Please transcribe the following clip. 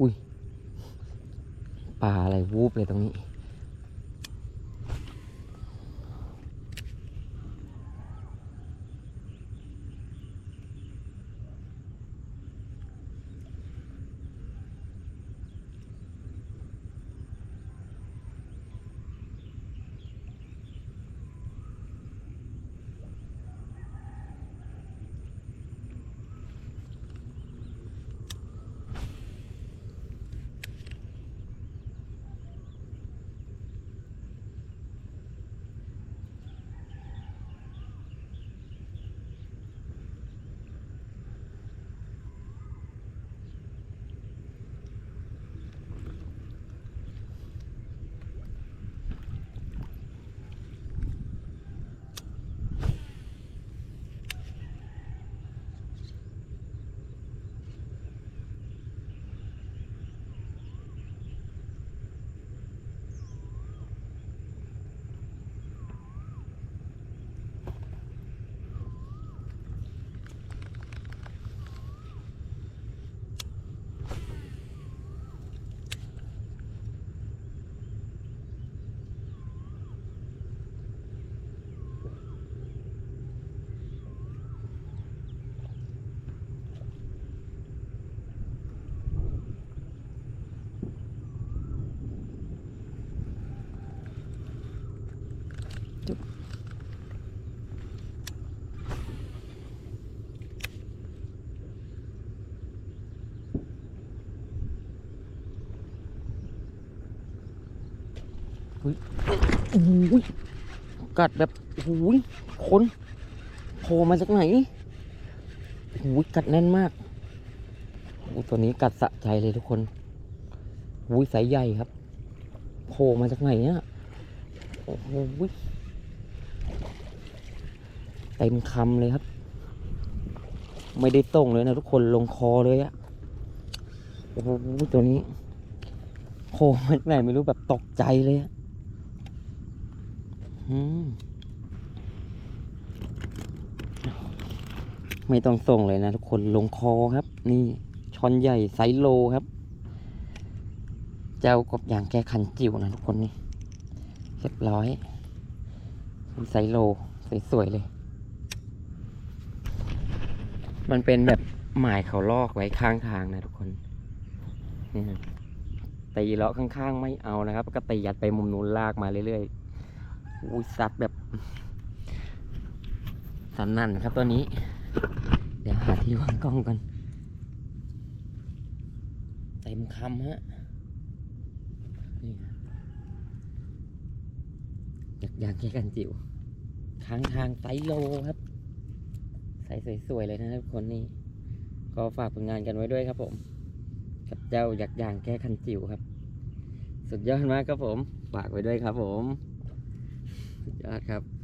อุ้ยปลาอะไรวูบเลยตรงนี้ โอ้ยกัดแบบโอ้ยคนโผล่มาจากไหนโอ้ยกัดแน่นมากโอ้ยตัวนี้กัดสะใจเลยทุกคนโอ้ยสายใหญ่ครับโผล่มาจากไหนเนี่ยโอ้โห เต็มคำเลยครับ ไม่ได้ส่งเลยนะทุกคนลงคอเลยอะโอ้โหตัวนี้โผล่มาจากไหนไม่รู้แบบตกใจเลยอะไม่ต้องส่งเลยนะทุกคนลงคอครับ นี่ช้อนใหญ่ไซโลครับ เจ้ากบยางแก้คันจิ๋วนะทุกคนนี่เรียบร้อยไซโลสวยๆเลย มันเป็นแบบหมายเขาลอกไว้ข้างทางนะทุกคนนี่ตีเลาะข้างๆ ไม่เอานะครับ ก็ตียัดไปมุมนู้นลากมาเรื่อยๆอุ้ยซัดแบบสันนั่นครับตัวนี้ เดี๋ยวหาที่วางกล้องกันเต็มคำฮะนี่อยากอยากแค่กันจิ๋วค้างทางไซโลครับ ส่สวยๆเลยนะทุกคนนี่ก็ฝากผลงานกันไว้ด้วยครับผม กับเจ้าอยากยางแก้คันจิ๋วครับ สุดยอดมากครับผม ฝากไว้ด้วยครับผม สุดยอดครับ